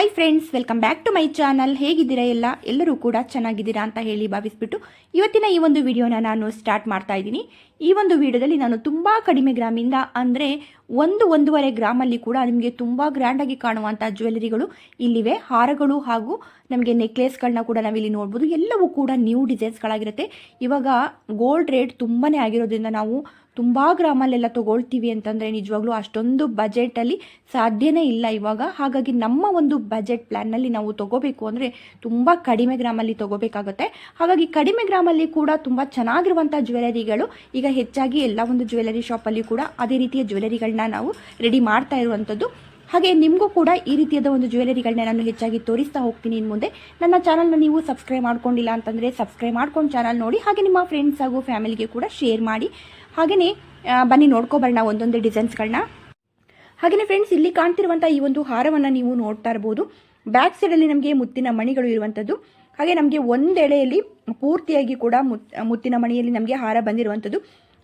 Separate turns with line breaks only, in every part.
Hi friends welcome back to my channel ಹೇಗಿದ್ದೀರಾ ಎಲ್ಲ? ಎಲ್ಲರೂ ಕೂಡ ಚೆನ್ನಾಗಿದ್ದೀರಾ ಅಂತ ಹೇಳಿ ಭಾವಿಸ್ಬಿಟ್ಟು ಇವತ್ತಿನ ಈ ಒಂದು ವಿಡಿಯೋನ ನಾನು ಸ್ಟಾರ್ಟ್ ಮಾಡ್ತಾ ಇದ್ದೀನಿ. ಈ ಒಂದು ವಿಡಿಯೋದಲ್ಲಿ ನಾನು ತುಂಬ ಕಡಿಮೆ ಗ್ರಾಮಿಂದ ಅಂದರೆ ಒಂದು ಒಂದೂವರೆ ಗ್ರಾಮಲ್ಲಿ ಕೂಡ ನಿಮಗೆ ತುಂಬ ಗ್ರ್ಯಾಂಡಾಗಿ ಕಾಣುವಂಥ ಜ್ಯುವೆಲರಿಗಳು ಇಲ್ಲಿವೆ. ಹಾರಗಳು ಹಾಗೂ ನಮಗೆ ನೆಕ್ಲೆಸ್ಗಳನ್ನ ಕೂಡ ನಾವಿಲ್ಲಿ ನೋಡ್ಬೋದು. ಎಲ್ಲವೂ ಕೂಡ ನ್ಯೂ ಡಿಸೈನ್ಸ್ಗಳಾಗಿರುತ್ತೆ ಇವಾಗ ಗೋಲ್ಡ್ ರೇಟ್ ತುಂಬಾ ಆಗಿರೋದ್ರಿಂದ ನಾವು ತುಂಬ ಗ್ರಾಮಲ್ಲೆಲ್ಲ ತೊಗೊಳ್ತೀವಿ ಅಂತಂದರೆ ನಿಜವಾಗ್ಲೂ ಅಷ್ಟೊಂದು ಬಜೆಟಲ್ಲಿ ಸಾಧ್ಯನೇ ಇಲ್ಲ ಇವಾಗ. ಹಾಗಾಗಿ ನಮ್ಮ ಒಂದು ಬಜೆಟ್ ಪ್ಲ್ಯಾನ್ನಲ್ಲಿ ನಾವು ತೊಗೋಬೇಕು ಅಂದರೆ ತುಂಬ ಕಡಿಮೆ ಗ್ರಾಮಲ್ಲಿ ತೊಗೋಬೇಕಾಗುತ್ತೆ. ಹಾಗಾಗಿ ಕಡಿಮೆ ಗ್ರಾಮಲ್ಲಿ ಕೂಡ ತುಂಬ ಚೆನ್ನಾಗಿರುವಂಥ ಜ್ಯುವೆಲರಿಗಳು ಈಗ ಹೆಚ್ಚಾಗಿ ಎಲ್ಲ ಒಂದು ಜ್ಯುವೆಲರಿ ಶಾಪಲ್ಲಿ ಕೂಡ ಅದೇ ರೀತಿಯ ಜ್ಯುವೆಲರಿಗಳನ್ನ ನಾವು ರೆಡಿ ಮಾಡ್ತಾ ಇರುವಂಥದ್ದು ಹಾಗೆ ನಿಮಗೂ ಕೂಡ ಈ ರೀತಿಯಾದ ಒಂದು ಜ್ಯುವೆಲರಿಗಳನ್ನ ನಾನು ಹೆಚ್ಚಾಗಿ ತೋರಿಸ್ತಾ ಹೋಗ್ತೀನಿ ಇನ್ನು ಮುಂದೆ. ನನ್ನ ಚಾನಲ್ನ ನೀವು ಸಬ್ಸ್ಕ್ರೈಬ್ ಮಾಡ್ಕೊಂಡಿಲ್ಲ ಅಂತಂದರೆ ಸಬ್ಸ್ಕ್ರೈಬ್ ಮಾಡ್ಕೊಂಡು ಚಾನಲ್ ನೋಡಿ, ಹಾಗೆ ನಿಮ್ಮ ಫ್ರೆಂಡ್ಸ್ ಹಾಗೂ ಫ್ಯಾಮಿಲಿಗೆ ಕೂಡ ಶೇರ್ ಮಾಡಿ. ಹಾಗೆಯೇ ಬನ್ನಿ ನೋಡ್ಕೊಬರೋಣ ಒಂದೊಂದೇ ಡಿಸೈನ್ಸ್ಗಳನ್ನ ಹಾಗೆಯೇ ಫ್ರೆಂಡ್ಸ್ ಇಲ್ಲಿ ಕಾಣ್ತಿರುವಂಥ ಈ ಒಂದು ಹಾರವನ್ನು ನೀವು ನೋಡ್ತಾ ಇರ್ಬೋದು. ಬ್ಯಾಕ್ ಸೈಡಲ್ಲಿ ನಮಗೆ ಮುತ್ತಿನ ಮಣಿಗಳು ಇರುವಂಥದ್ದು ಹಾಗೆ ನಮಗೆ ಒಂದೆಳೆಯಲ್ಲಿ ಪೂರ್ತಿಯಾಗಿ ಕೂಡ ಮುತ್, ಮುತ್ತಿನ ಮಣಿಯಲ್ಲಿ ನಮಗೆ ಹಾರ ಬಂದಿರುವಂಥದ್ದು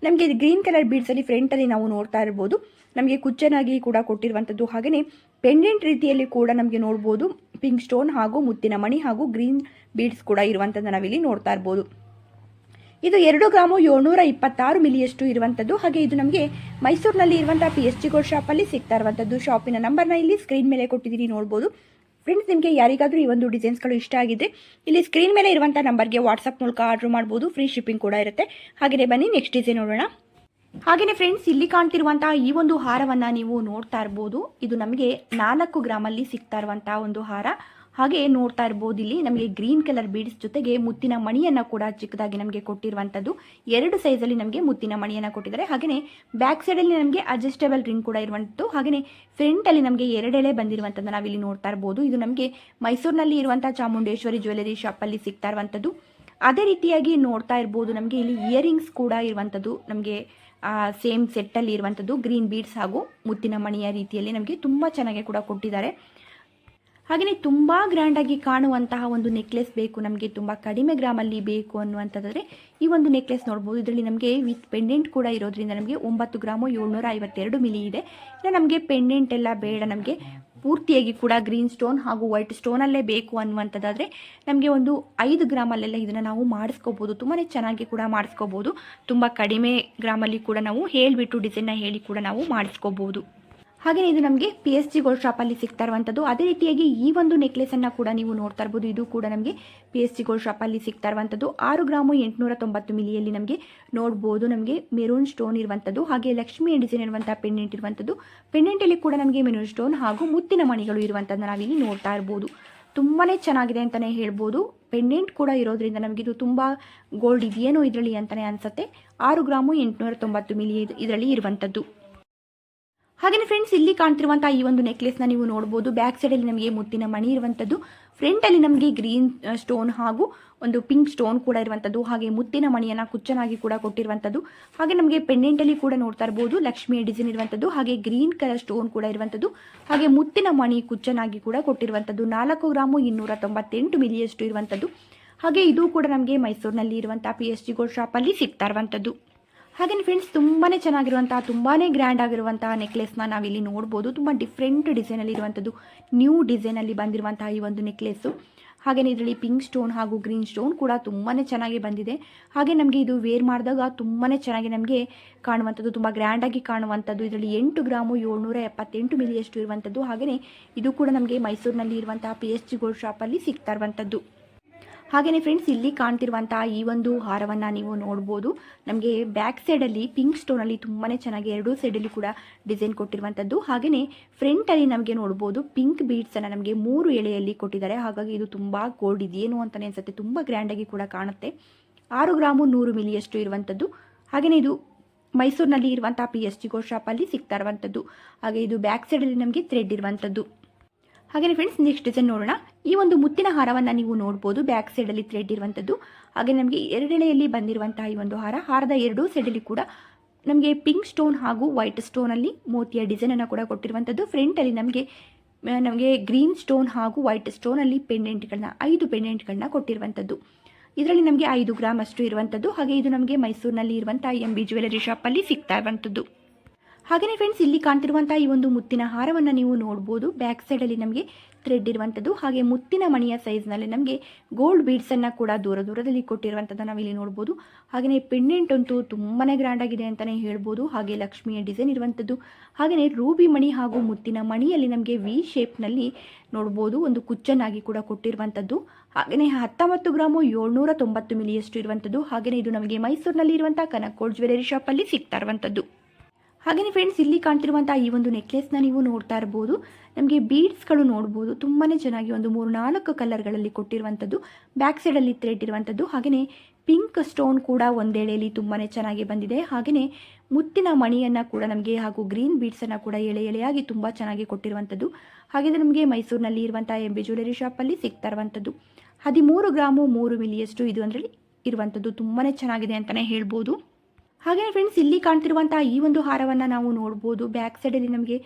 ನಮಗೆ ಗ್ರೀನ್ ಕಲರ್ ಬೀಡ್ಸಲ್ಲಿ ಫ್ರಂಟಲ್ಲಿ ನಾವು ನೋಡ್ತಾ ಇರ್ಬೋದು. ನಮಗೆ ಕುಚ್ಚನಾಗಿ ಕೂಡ ಕೊಟ್ಟಿರುವಂಥದ್ದು ಹಾಗೆಯೇ ಪೆಂಡೆಂಟ್ ರೀತಿಯಲ್ಲಿ ಕೂಡ ನಮಗೆ ನೋಡ್ಬೋದು. ಪಿಂಕ್ ಸ್ಟೋನ್ ಹಾಗೂ ಮುತ್ತಿನ ಮಣಿ ಹಾಗೂ ಗ್ರೀನ್ ಬೀಡ್ಸ್ ಕೂಡ ಇರುವಂಥದ್ದು ನಾವಿಲ್ಲಿ ನೋಡ್ತಾ ಇರ್ಬೋದು. ಇದು ಎರಡು ಗ್ರಾಮು ಏಳ್ನೂರ ಇಪ್ಪತ್ತಾರು ಮಿಲಿಯಷ್ಟು ಇರುವಂಥದ್ದು ಹಾಗೆ ಇದು ನಮಗೆ ಮೈಸೂರಿನಲ್ಲಿ ಇರುವಂಥ ಪಿ ಎಸ್ ಜಿ ಗೋಲ್ಡ್ ಶಾಪಲ್ಲಿ ಸಿಗ್ತಾ ಇರುವಂಥದ್ದು ಶಾಪಿನ ನಂಬರ್ನ ಇಲ್ಲಿ ಸ್ಕ್ರೀನ್ ಮೇಲೆ ಕೊಟ್ಟಿದ್ದೀನಿ ನೋಡ್ಬೋದು. ಫ್ರೆಂಡ್ಸ್ ನಿಮಗೆ ಯಾರಿಗಾದರೂ ಈ ಒಂದು ಡಿಸೈನ್ಸ್ಗಳು ಇಷ್ಟ ಆಗಿದೆ ಇಲ್ಲಿ ಸ್ಕ್ರೀನ್ ಮೇಲೆ ಇರುವಂಥ ನಂಬರ್ಗೆ ವಾಟ್ಸಪ್ ಮೂಲಕ ಆರ್ಡರ್ ಮಾಡ್ಬೋದು. ಫ್ರೀ ಶಿಪ್ಪಿಂಗ್ ಕೂಡ ಇರುತ್ತೆ. ಹಾಗೆಯೇ ಬನ್ನಿ ನೆಕ್ಸ್ಟ್ ಡಿಸೈನ್ ನೋಡೋಣ. ಹಾಗೆಯೇ ಫ್ರೆಂಡ್ಸ್ ಇಲ್ಲಿ ಕಾಣ್ತಿರುವಂತಹ ಈ ಒಂದು ಹಾರವನ್ನು ನೀವು ನೋಡ್ತಾ ಇರ್ಬೋದು. ಇದು ನಮಗೆ ನಾಲ್ಕು ಗ್ರಾಮಲ್ಲಿ ಸಿಗ್ತಾ ಇರುವಂತಹ ಒಂದು ಹಾರ. ಹಾಗೆ ನೋಡ್ತಾ ಇರ್ಬೋದು. ಇಲ್ಲಿ ನಮಗೆ ಗ್ರೀನ್ ಕಲರ್ ಬೀಡ್ಸ್ ಜೊತೆಗೆ ಮುತ್ತಿನ ಮಣಿಯನ್ನು ಕೂಡ ಚಿಕ್ಕದಾಗಿ ನಮಗೆ ಕೊಟ್ಟಿರುವಂಥದ್ದು ಎರಡು ಸೈಜಲ್ಲಿ ನಮಗೆ ಮುತ್ತಿನ ಮಣಿಯನ್ನು ಕೊಟ್ಟಿದ್ದಾರೆ. ಹಾಗೆಯೇ ಬ್ಯಾಕ್ ಸೈಡಲ್ಲಿ ನಮಗೆ ಅಡ್ಜಸ್ಟೇಬಲ್ ರಿಂಗ್ ಕೂಡ ಇರುವಂಥದ್ದು ಹಾಗೆಯೇ ಫ್ರಂಟಲ್ಲಿ ನಮಗೆ ಎರಡೆಳೆ ಬಂದಿರುವಂಥದ್ದು ನಾವಿಲ್ಲಿ ನೋಡ್ತಾ ಇರ್ಬೋದು. ಇದು ನಮಗೆ ಮೈಸೂರಿನಲ್ಲಿ ಇರುವಂಥ ಚಾಮುಂಡೇಶ್ವರಿ ಜ್ಯುವೆಲರಿ ಶಾಪಲ್ಲಿ ಸಿಗ್ತಾ ಇರುವಂಥದ್ದು ಅದೇ ರೀತಿಯಾಗಿ ನೋಡ್ತಾ ಇರ್ಬೋದು. ನಮಗೆ ಇಲ್ಲಿ ಇಯರಿಂಗ್ಸ್ ಕೂಡ ಇರುವಂಥದ್ದು ನಮಗೆ ಸೇಮ್ ಸೆಟ್ಟಲ್ಲಿ ಇರುವಂಥದ್ದು ಗ್ರೀನ್ ಬೀಡ್ಸ್ ಹಾಗೂ ಮುತ್ತಿನ ಮಣಿಯ ರೀತಿಯಲ್ಲಿ ನಮಗೆ ತುಂಬ ಚೆನ್ನಾಗಿ ಕೂಡ ಕೊಟ್ಟಿದ್ದಾರೆ. ಹಾಗೆಯೇ ತುಂಬ ಗ್ರ್ಯಾಂಡಾಗಿ ಕಾಣುವಂತಹ ಒಂದು ನೆಕ್ಲೆಸ್ ಬೇಕು, ನಮಗೆ ತುಂಬ ಕಡಿಮೆ ಗ್ರಾಮಲ್ಲಿ ಬೇಕು ಅನ್ನುವಂಥದ್ದಾದರೆ ಈ ಒಂದು ನೆಕ್ಲೆಸ್ ನೋಡ್ಬೋದು. ಇದರಲ್ಲಿ ನಮಗೆ ವಿತ್ ಪೆಂಡೆಂಟ್ ಕೂಡ ಇರೋದ್ರಿಂದ ನಮಗೆ ಒಂಬತ್ತು ಗ್ರಾಮು ಏಳ್ನೂರ ಐವತ್ತೆರಡು ಮಿಲಿ ಇದೆ. ಇನ್ನು ನಮಗೆ ಪೆಂಡೆಂಟ್ ಎಲ್ಲ ಬೇಡ, ನಮಗೆ ಪೂರ್ತಿಯಾಗಿ ಕೂಡ ಗ್ರೀನ್ ಸ್ಟೋನ್ ಹಾಗೂ ವೈಟ್ ಸ್ಟೋನಲ್ಲೇ ಬೇಕು ಅನ್ನುವಂಥದ್ದಾದರೆ ನಮಗೆ ಒಂದು ಐದು ಗ್ರಾಮಲ್ಲೆಲ್ಲ ಇದನ್ನು ನಾವು ಮಾಡಿಸ್ಕೋಬೋದು. ತುಂಬಾ ಚೆನ್ನಾಗಿ ಕೂಡ ಮಾಡಿಸ್ಕೋಬೋದು. ತುಂಬ ಕಡಿಮೆ ಗ್ರಾಮಲ್ಲಿ ಕೂಡ ನಾವು ಹೇಳಿಬಿಟ್ಟು ಡಿಸೈನ್ನ ಹೇಳಿ ಕೂಡ ನಾವು ಮಾಡಿಸ್ಕೋಬೋದು. ಹಾಗೆಯೇ ಇದು ನಮಗೆ ಪಿ ಎಸ್ ಜಿ ಗೋಲ್ಡ್ ಶಾಪಲ್ಲಿ ಸಿಗ್ತಾ ಇರುವಂಥದ್ದು ಅದೇ ರೀತಿಯಾಗಿ ಈ ಒಂದು ನೆಕ್ಲೆಸನ್ನು ಕೂಡ ನೀವು ನೋಡ್ತಾ ಇರ್ಬೋದು. ಇದು ಕೂಡ ನಮಗೆ ಪಿ ಎಸ್ ಜಿ ಗೋಲ್ಡ್ ಶಾಪಲ್ಲಿ ಸಿಗ್ತಾ ಇರುವಂಥದ್ದು ಆರು ಗ್ರಾಮು ಎಂಟುನೂರ ತೊಂಬತ್ತು ಮಿಲಿಯಲ್ಲಿ ನಮಗೆ ನೋಡ್ಬೋದು. ನಮಗೆ ಮೆರೂನ್ ಸ್ಟೋನ್ ಇರುವಂಥದ್ದು ಹಾಗೆ ಲಕ್ಷ್ಮಿ ಡಿಸೈನ್ ಇರುವಂಥ ಪೆಂಡೆಂಟ್ ಇರುವಂಥದ್ದು ಪೆಂಡೆಂಟಲ್ಲಿ ಕೂಡ ನಮಗೆ ಮೆರೂನ್ ಸ್ಟೋನ್ ಹಾಗೂ ಮುತ್ತಿನ ಮಣಿಗಳು ಇರುವಂಥದ್ದು ನಾವಿಲ್ಲಿ ನೋಡ್ತಾ ಇರ್ಬೋದು. ತುಂಬಾ ಚೆನ್ನಾಗಿದೆ ಅಂತಲೇ ಹೇಳ್ಬೋದು. ಪೆಂಡೆಂಟ್ ಕೂಡ ಇರೋದ್ರಿಂದ ಇದು ತುಂಬ ಗೋಲ್ಡ್ ಇದೆಯೇನೋ ಇದರಲ್ಲಿ ಅಂತಲೇ ಅನಿಸುತ್ತೆ. ಆರು ಗ್ರಾಮು ಎಂಟುನೂರ ತೊಂಬತ್ತು ಮಿಲಿ ಇದರಲ್ಲಿ ಇರುವಂಥದ್ದು ಹಾಗೆಯೇ ಫ್ರೆಂಡ್ಸ್ ಇಲ್ಲಿ ಕಾಣ್ತಿರುವಂಥ ಈ ಒಂದು ನೆಕ್ಲೆಸ್ನ ನೀವು ನೋಡಬಹುದು ಬ್ಯಾಕ್ ಸೈಡ್ ಅಲ್ಲಿ ನಮಗೆ ಮುತ್ತಿನ ಮಣಿ ಇರುವಂತದ್ದು. ಫ್ರಂಟ್ ಅಲ್ಲಿ ನಮಗೆ ಗ್ರೀನ್ ಸ್ಟೋನ್ ಹಾಗೂ ಒಂದು ಪಿಂಕ್ ಸ್ಟೋನ್ ಕೂಡ ಇರುವಂತದ್ದು. ಹಾಗೆ ಮುತ್ತಿನ ಮಣಿಯನ್ನ ಕುಚ್ಚನಾಗಿ ಕೂಡ ಕೊಟ್ಟಿರುವಂತದ್ದು. ಹಾಗೆ ನಮಗೆ ಪೆಂಡೆಂಟಲ್ಲಿ ಕೂಡ ನೋಡ್ತಾ ಇರಬಹುದು ಲಕ್ಷ್ಮಿಯ ಡಿಸೈನ್ ಇರುವಂಥದ್ದು ಹಾಗೆ ಗ್ರೀನ್ ಕಲರ್ ಸ್ಟೋನ್ ಕೂಡ ಇರುವಂಥದ್ದು ಹಾಗೆ ಮುತ್ತಿನ ಮಣಿ ಕುಚ್ಚನಾಗಿ ಕೂಡ ಕೊಟ್ಟಿರುವಂತದ್ದು. ನಾಲ್ಕು ಗ್ರಾಮು ಇನ್ನೂರ ತೊಂಬತ್ತೆಂಟು ಮಿಲಿಯಷ್ಟು ಇರುವಂಥದ್ದು ಹಾಗೆ ಇದು ಕೂಡ ನಮಗೆ ಮೈಸೂರಿನಲ್ಲಿ ಇರುವಂತಹ ಪಿ ಎಸ್ ಜಿ ಗೋಲ್ಡ್ ಶಾಪಲ್ಲಿ ಸಿಗ್ತಾ ಇರುವಂಥದ್ದು ಹಾಗೆಯೇ ಫ್ರೆಂಡ್ಸ್ ತುಂಬಾ ಚೆನ್ನಾಗಿರುವಂತಹ ತುಂಬಾ ಗ್ರ್ಯಾಂಡ್ ಆಗಿರುವಂತಹ ನೆಕ್ಲೆಸ್ನ ನಾವಿಲ್ಲಿ ನೋಡ್ಬೋದು. ತುಂಬ ಡಿಫ್ರೆಂಟ್ ಡಿಸೈನಲ್ಲಿ ಇರುವಂಥದ್ದು ನ್ಯೂ ಡಿಸೈನಲ್ಲಿ ಬಂದಿರುವಂತಹ ಈ ಒಂದು ನೆಕ್ಲೆಸ್ಸು ಹಾಗೆಯೇ ಇದರಲ್ಲಿ ಪಿಂಕ್ ಸ್ಟೋನ್ ಹಾಗೂ ಗ್ರೀನ್ ಸ್ಟೋನ್ ಕೂಡ ತುಂಬಾ ಚೆನ್ನಾಗಿ ಬಂದಿದೆ. ಹಾಗೆ ನಮಗೆ ಇದು ವೇರ್ ಮಾಡಿದಾಗ ತುಂಬಾ ಚೆನ್ನಾಗಿ ನಮಗೆ ಕಾಣುವಂಥದ್ದು, ತುಂಬ ಗ್ರ್ಯಾಂಡಾಗಿ ಕಾಣುವಂಥದ್ದು. ಇದರಲ್ಲಿ ಎಂಟು ಗ್ರಾಮು ಏಳ್ನೂರ ಎಪ್ಪತ್ತೆಂಟು ಮಿಲಿಯಷ್ಟು ಇರುವಂಥದ್ದು. ಹಾಗೆಯೇ ಇದು ಕೂಡ ನಮಗೆ ಮೈಸೂರಿನಲ್ಲಿ ಇರುವಂತಹ ಪಿ ಎಸ್ ಜಿ ಗೋಲ್ಡ್ ಶಾಪಲ್ಲಿ ಸಿಗ್ತಾ ಇರುವಂಥದ್ದು. ಹಾಗೆಯೇ ಫ್ರೆಂಡ್ಸ್ ಇಲ್ಲಿ ಕಾಣ್ತಿರುವಂತಹ ಈ ಒಂದು ಹಾರವನ್ನು ನೀವು ನೋಡ್ಬೋದು. ನಮಗೆ ಬ್ಯಾಕ್ ಸೈಡಲ್ಲಿ ಪಿಂಕ್ ಸ್ಟೋನಲ್ಲಿ ತುಂಬಾ ಚೆನ್ನಾಗಿ ಎರಡೂ ಸೈಡಲ್ಲಿ ಕೂಡ ಡಿಸೈನ್ ಕೊಟ್ಟಿರುವಂಥದ್ದು. ಹಾಗೆಯೇ ಫ್ರಂಟಲ್ಲಿ ನಮಗೆ ನೋಡ್ಬೋದು ಪಿಂಕ್ ಬೀಡ್ಸನ್ನು ನಮಗೆ ಮೂರು ಎಳೆಯಲ್ಲಿ ಕೊಟ್ಟಿದ್ದಾರೆ. ಹಾಗಾಗಿ ಇದು ತುಂಬ ಗೋಲ್ಡ್ ಇದೆಯೇನು ಅಂತಲೇ ಅನಿಸುತ್ತೆ, ತುಂಬ ಗ್ರ್ಯಾಂಡಾಗಿ ಕೂಡ ಕಾಣುತ್ತೆ. ಆರು ಗ್ರಾಮು ನೂರು ಮಿಲಿಯಷ್ಟು ಇರುವಂಥದ್ದು. ಹಾಗೆಯೇ ಇದು ಮೈಸೂರಿನಲ್ಲಿ ಇರುವಂಥ ಪಿ ಎಸ್ ಜಿ ಗೋ ಶಾಪಲ್ಲಿ ಸಿಗ್ತಾ ಇರುವಂಥದ್ದು. ಹಾಗೆ ಇದು ಬ್ಯಾಕ್ ಸೈಡಲ್ಲಿ ನಮಗೆ ಥ್ರೆಡ್ ಇರುವಂಥದ್ದು. ಹಾಗೆಯೇ ಫ್ರೆಂಡ್ಸ್ ನೆಕ್ಸ್ಟ್ ಡಿಸೈನ್ ನೋಡೋಣ. ಈ ಒಂದು ಮುತ್ತಿನ ಹಾರವನ್ನು ನೀವು ನೋಡ್ಬೋದು, ಬ್ಯಾಕ್ ಸೈಡಲ್ಲಿ ಥ್ರೆಡ್ ಇರುವಂಥದ್ದು. ಹಾಗೆ ನಮಗೆ ಎರಡೆಳೆಯಲ್ಲಿ ಬಂದಿರುವಂತಹ ಈ ಒಂದು ಹಾರ, ಹಾರದ ಎರಡೂ ಸೈಡಲ್ಲಿ ಕೂಡ ನಮಗೆ ಪಿಂಕ್ ಸ್ಟೋನ್ ಹಾಗೂ ವೈಟ್ ಸ್ಟೋನಲ್ಲಿ ಮೋತಿಯ ಡಿಸೈನನ್ನು ಕೂಡ ಕೊಟ್ಟಿರುವಂಥದ್ದು. ಫ್ರಂಟಲ್ಲಿ ನಮಗೆ ನಮಗೆ ಗ್ರೀನ್ ಸ್ಟೋನ್ ಹಾಗೂ ವೈಟ್ ಸ್ಟೋನಲ್ಲಿ ಪೆಂಡೆಂಟ್ಗಳನ್ನ ಐದು ಪೆಂಡೆಂಟ್ಗಳನ್ನ ಕೊಟ್ಟಿರುವಂಥದ್ದು. ಇದರಲ್ಲಿ ನಮಗೆ ಐದು ಗ್ರಾಮ್ ಅಷ್ಟು ಇರುವಂಥದ್ದು. ಹಾಗೆ ಇದು ನಮಗೆ ಮೈಸೂರಿನಲ್ಲಿ ಇರುವಂಥ ಎಂ ಬಿ ಜ್ಯುವೆಲರಿ ಶಾಪಲ್ಲಿ ಸಿಗ್ತಾ ಇರುವಂಥದ್ದು. ಹಾಗೆಯೇ ಫ್ರೆಂಡ್ಸ್ ಇಲ್ಲಿ ಕಾಣ್ತಿರುವಂತಹ ಈ ಒಂದು ಮುತ್ತಿನ ಹಾರವನ್ನು ನೀವು ನೋಡಬಹುದು ಬ್ಯಾಕ್ ಸೈಡ್ ಅಲ್ಲಿ ನಮಗೆ ಥ್ರೆಡ್ ಇರುವಂಥದ್ದು ಹಾಗೆ ಮುತ್ತಿನ ಮಣಿಯ ಸೈಜ್ನಲ್ಲಿ ನಮಗೆ ಗೋಲ್ಡ್ ಬೀಡ್ಸ್ ಅನ್ನ ಕೂಡ ದೂರ ದೂರದಲ್ಲಿ ಕೊಟ್ಟಿರುವಂಥದ್ದು ನಾವಿಲ್ಲಿ ನೋಡಬಹುದು ಹಾಗೆಯೇ ಪೆಂಡೆಂಟ್ ಅಂತೂ ತುಂಬಾನೇ ಗ್ರ್ಯಾಂಡ್ ಆಗಿದೆ ಅಂತಾನೆ ಹೇಳ್ಬೋದು. ಹಾಗೆ ಲಕ್ಷ್ಮಿಯ ಡಿಸೈನ್ ಇರುವಂಥದ್ದು ಹಾಗೆಯೇ ರೂಬಿ ಮಣಿ ಹಾಗೂ ಮುತ್ತಿನ ಮಣಿಯಲ್ಲಿ ನಮಗೆ ವಿ ಶೇಪ್ನಲ್ಲಿ ನೋಡಬಹುದು ಒಂದು ಕುಚ್ಚನ್ನಾಗಿ ಕೂಡ ಕೊಟ್ಟಿರುವಂತದ್ದು. ಹಾಗೆಯೇ ಹತ್ತೊಂಬತ್ತು ಗ್ರಾಮು ಏಳ್ನೂರ ತೊಂಬತ್ತು ಮಿಲಿಯಷ್ಟು ಇರುವಂಥದ್ದು ಹಾಗೆಯೇ ಇದು ನಮಗೆ ಮೈಸೂರಿನಲ್ಲಿ ಇರುವಂತಹ ಕನಕೋಡ್ ಜ್ಯುವೆಲರಿ ಶಾಪಲ್ಲಿ ಸಿಗ್ತಾ ಇರುವಂಥದ್ದು ಹಾಗೆಯೇ ಫ್ರೆಂಡ್ಸ್ ಇಲ್ಲಿ ಕಾಣ್ತಿರುವಂಥ ಈ ಒಂದು ನೆಕ್ಲೆಸ್ನ ನೀವು ನೋಡ್ತಾ ಇರ್ಬೋದು. ನಮಗೆ ಬೀಡ್ಸ್ಗಳು ನೋಡ್ಬೋದು. ತುಂಬಾ ಚೆನ್ನಾಗಿ ಒಂದು ಮೂರು ನಾಲ್ಕು ಕಲರ್ಗಳಲ್ಲಿ ಕೊಟ್ಟಿರುವಂಥದ್ದು. ಬ್ಯಾಕ್ ಸೈಡಲ್ಲಿ ಥ್ರೆಡ್ ಇರುವಂಥದ್ದು. ಹಾಗೆಯೇ ಪಿಂಕ್ ಸ್ಟೋನ್ ಕೂಡ ಒಂದೆಳೆಯಲ್ಲಿ ತುಂಬಾ ಚೆನ್ನಾಗಿ ಬಂದಿದೆ. ಹಾಗೆಯೇ ಮುತ್ತಿನ ಮಣಿಯನ್ನು ಕೂಡ ನಮಗೆ ಹಾಗೂ ಗ್ರೀನ್ ಬೀಡ್ಸನ್ನು ಕೂಡ ಎಳೆ ಎಳೆಯಾಗಿ ತುಂಬ ಚೆನ್ನಾಗಿ ಕೊಟ್ಟಿರುವಂಥದ್ದು. ಹಾಗೆಯೇ ನಮಗೆ ಮೈಸೂರಿನಲ್ಲಿ ಇರುವಂಥ ಎಂ ಬಿ ಜ್ಯುವೆಲರಿ ಶಾಪಲ್ಲಿ ಸಿಗ್ತಾ ಇರುವಂಥದ್ದು. ಹದಿಮೂರು ಗ್ರಾಮು ಮೂರು ಮಿಲಿಯಷ್ಟು ಇದು ಅದರಲ್ಲಿ ಇರುವಂಥದ್ದು. ತುಂಬಾ ಚೆನ್ನಾಗಿದೆ ಅಂತಲೇ ಹೇಳ್ಬೋದು. ಹಾಗೆ ಫ್ರೆಂಡ್ಸ್ ಇಲ್ಲಿ ಕಾಣ್ತಿರುವಂತಹ ಈ ಒಂದು ಹಾರವನ್ನು ನಾವು ನೋಡ್ಬೋದು. ಬ್ಯಾಕ್ ಸೈಡಲ್ಲಿ ನಮಗೆ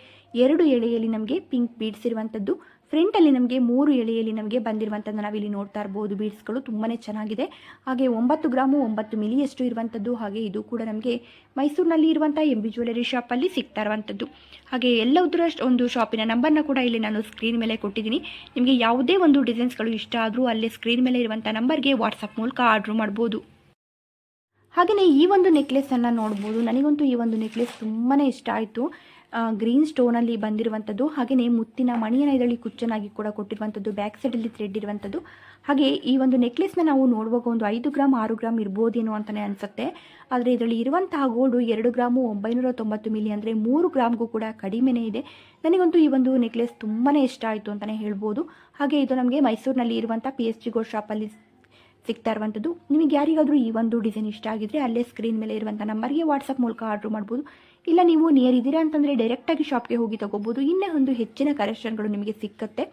ಎರಡು ಎಳೆಯಲ್ಲಿ ನಮಗೆ ಪಿಂಕ್ ಬೀಡ್ಸ್ ಇರುವಂಥದ್ದು ಫ್ರಂಟಲ್ಲಿ ನಮಗೆ ಮೂರು ಎಳೆಯಲ್ಲಿ ನಮಗೆ ಬಂದಿರುವಂಥದ್ದು ನಾವಿಲ್ಲಿ ನೋಡ್ತಾ ಇರ್ಬೋದು. ಬೀಡ್ಸ್ಗಳು ತುಂಬಾ ಚೆನ್ನಾಗಿದೆ. ಹಾಗೆ ಒಂಬತ್ತು ಗ್ರಾಮು ಒಂಬತ್ತು ಮಿಲಿಯಷ್ಟು ಇರುವಂಥದ್ದು ಹಾಗೆ ಇದು ಕೂಡ ನಮಗೆ ಮೈಸೂರಿನಲ್ಲಿ ಇರುವಂಥ ಎಂ ಬಿ ಜ್ಯುವೆಲರಿ ಶಾಪಲ್ಲಿ ಸಿಗ್ತಾ ಇರುವಂಥದ್ದು ಹಾಗೆ ಎಲ್ಲದರ ಒಂದು ಶಾಪಿನ ನಂಬರ್ನ ಕೂಡ ಇಲ್ಲಿ ನಾನು ಸ್ಕ್ರೀನ್ ಮೇಲೆ ಕೊಟ್ಟಿದ್ದೀನಿ. ನಿಮಗೆ ಯಾವುದೇ ಒಂದು ಡಿಸೈನ್ಸ್ಗಳು ಇಷ್ಟ ಆದರೂ ಅಲ್ಲೇ ಸ್ಕ್ರೀನ್ ಮೇಲೆ ಇರುವಂಥ ನಂಬರ್ಗೆ ವಾಟ್ಸಪ್ ಮೂಲಕ ಆರ್ಡ್ರ್ ಮಾಡ್ಬೋದು. ಹಾಗೆಯೇ ಈ ಒಂದು ನೆಕ್ಲೆಸನ್ನು ನೋಡ್ಬೋದು. ನನಗಂತೂ ಈ ಒಂದು ನೆಕ್ಲೆಸ್ ತುಂಬಾ ಇಷ್ಟ ಆಯಿತು. ಗ್ರೀನ್ ಸ್ಟೋನಲ್ಲಿ ಬಂದಿರುವಂಥದ್ದು ಹಾಗೆಯೇ ಮುತ್ತಿನ ಮಣಿಯನ್ನು ಇದರಲ್ಲಿ ಕುಚ್ಚನಾಗಿ ಕೂಡ ಕೊಟ್ಟಿರುವಂಥದ್ದು ಬ್ಯಾಕ್ ಸೈಡಲ್ಲಿ ಥ್ರೆಡ್ ಇರುವಂಥದ್ದು ಹಾಗೆ ಈ ಒಂದು ನೆಕ್ಲೆಸ್ನ ನಾವು ನೋಡುವಾಗ ಒಂದು ಐದು ಗ್ರಾಮ್ ಆರು ಗ್ರಾಮ್ ಇರ್ಬೋದೇನೋ ಅಂತಲೇ ಅನಿಸುತ್ತೆ. ಆದರೆ ಇದರಲ್ಲಿ ಇರುವಂತಹ ಗೋಲ್ಡು ಎರಡು ಗ್ರಾಮು ಒಂಬೈನೂರ ತೊಂಬತ್ತು ಮಿಲಿ ಅಂದರೆ ಮೂರು ಗ್ರಾಮ್ಗೂ ಕೂಡ ಕಡಿಮೆನೇ ಇದೆ. ನನಗಂತೂ ಈ ಒಂದು ನೆಕ್ಲೆಸ್ ತುಂಬಾ ಇಷ್ಟ ಆಯಿತು ಅಂತಲೇ ಹೇಳ್ಬೋದು. ಹಾಗೆ ಇದು ನಮಗೆ ಮೈಸೂರಿನಲ್ಲಿ ಇರುವಂಥ ಪಿ ಎಸ್ ಜಿ ಗೋಲ್ಡ್ ಶಾಪಲ್ಲಿ ಸಿಗ್ತಾ ಇರುವಂಥದ್ದು ನಿಮಗೆ ಯಾರಿಗಾದರೂ ಈ ಒಂದು ಡಿಸೈನ್ ಇಷ್ಟ ಆಗಿದ್ರೆ ಅಲ್ಲೇ ಸ್ಕ್ರೀನ್ ಮೇಲೆ ಇರುವಂಥ ನಂಬರ್ಗೆ ವಾಟ್ಸಪ್ ಮೂಲಕ ಆರ್ಡ್ರ್ ಮಾಡ್ಬೋದು. ಇಲ್ಲ ನೀವು ನಿಯರ್ ಇದ್ದೀರಾ ಅಂತಂದರೆ ಡೈರೆಕ್ಟಾಗಿ ಶಾಪ್ಗೆ ಹೋಗಿ ತೊಗೋಬೋದು. ಇನ್ನೇ ಒಂದು ಹೆಚ್ಚಿನ ಕಲೆಕ್ಷನ್ಗಳು ನಿಮಗೆ ಸಿಕ್ಕತ್ತೆ.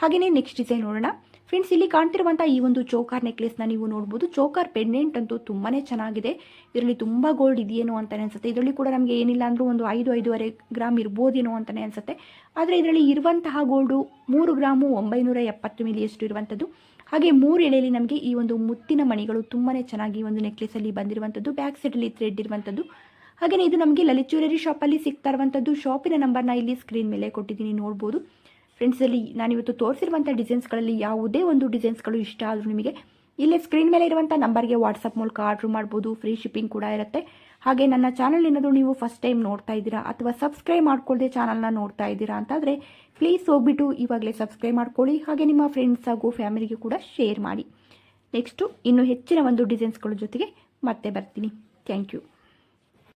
ಹಾಗೆಯೇ ನೆಕ್ಸ್ಟ್ ಡಿಸೈನ್ ನೋಡೋಣ. ಫ್ರೆಂಡ್ಸ್ ಇಲ್ಲಿ ಕಾಣ್ತಿರುವಂಥ ಈ ಒಂದು ಚೋಕಾರ್ ನೆಕ್ಲೆಸ್ನ ನೀವು ನೋಡ್ಬೋದು. ಚೋಕಾರ್ ಪೆಂಡೆಂಟ್ ಅಂತೂ ತುಂಬಾ ಚೆನ್ನಾಗಿದೆ. ಇದರಲ್ಲಿ ತುಂಬ ಗೋಲ್ಡ್ ಇದೆಯೇನೋ ಅಂತಲೇ ಅನಿಸುತ್ತೆ. ಇದರಲ್ಲಿ ಕೂಡ ನಮಗೆ ಏನಿಲ್ಲ ಅಂದರೂ ಒಂದು ಐದು, ಐದೂವರೆ ಗ್ರಾಮ್ ಇರ್ಬೋದೇನೋ ಅಂತಲೇ ಅನಿಸುತ್ತೆ. ಆದರೆ ಇದರಲ್ಲಿ ಇರುವಂತಹ ಗೋಲ್ಡು ಮೂರು ಗ್ರಾಮು ಒಂಬೈನೂರ ಎಪ್ಪತ್ತು ಮಿಲಿಯಷ್ಟು ಇರುವಂಥದ್ದು ಹಾಗೆ ಮೂರು ಎಳೆಯಲ್ಲಿ ನಮಗೆ ಈ ಒಂದು ಮುತ್ತಿನ ಮಣಿಗಳು ತುಂಬಾ ಚೆನ್ನಾಗಿ ಒಂದು ನೆಕ್ಲೆಸಲ್ಲಿ ಬಂದಿರುವಂಥದ್ದು ಬ್ಯಾಕ್ ಸೈಡಲ್ಲಿ ಥ್ರೆಡ್ ಇರುವಂಥದ್ದು. ಹಾಗೆಯೇ ಇದು ನಮಗೆ ಲಲಿತ್ ಜ್ಯುವೆಲರಿ ಶಾಪಲ್ಲಿ ಸಿಗ್ತಾ ಇರುವಂಥದ್ದು. ಶಾಪಿನ ನಂಬರ್ನ ಇಲ್ಲಿ ಸ್ಕ್ರೀನ್ ಮೇಲೆ ಕೊಟ್ಟಿದ್ದೀನಿ, ನೋಡ್ಬೋದು. ಫ್ರೆಂಡ್ಸಲ್ಲಿ ನಾನಿವತ್ತು ತೋರಿಸಿರುವಂಥ ಡಿಸೈನ್ಸ್ಗಳಲ್ಲಿ ಯಾವುದೇ ಒಂದು ಡಿಸೈನ್ಸ್ಗಳು ಇಷ್ಟ ಆದರೂ ನಿಮಗೆ ಇಲ್ಲೇ ಸ್ಕ್ರೀನ್ ಮೇಲೆ ಇರುವಂಥ ನಂಬರ್ಗೆ ವಾಟ್ಸಪ್ ಮೂಲಕ ಆರ್ಡ್ರ್ ಮಾಡ್ಬೋದು. ಫ್ರೀ ಶಿಪ್ಪಿಂಗ್ ಕೂಡ ಇರುತ್ತೆ. ಹಾಗೆ ನನ್ನ ಚಾನಲ್ ಏನಾದರೂ ನೀವು ಫಸ್ಟ್ ಟೈಮ್ ನೋಡ್ತಾ ಇದ್ದೀರಾ ಅಥವಾ ಸಬ್ಸ್ಕ್ರೈಬ್ ಮಾಡ್ಕೊಳ್ಳದೆ ಚಾನಲ್ನ ನೋಡ್ತಾ ಇದ್ದೀರಾ ಅಂತಾದರೆ ಪ್ಲೀಸ್ ಹೋಗ್ಬಿಟ್ಟು ಇವಾಗಲೇ ಸಬ್ಸ್ಕ್ರೈಬ್ ಮಾಡ್ಕೊಳ್ಳಿ, ಹಾಗೆ ನಿಮ್ಮ ಫ್ರೆಂಡ್ಸ್ ಹಾಗೂ ಫ್ಯಾಮಿಲಿಗೆ ಕೂಡ ಶೇರ್ ಮಾಡಿ. ನೆಕ್ಸ್ಟು ಇನ್ನು ಹೆಚ್ಚಿನ ಒಂದು ಡಿಸೈನ್ಸ್ಗಳ ಜೊತೆಗೆ ಮತ್ತೆ ಬರ್ತೀನಿ. Thank you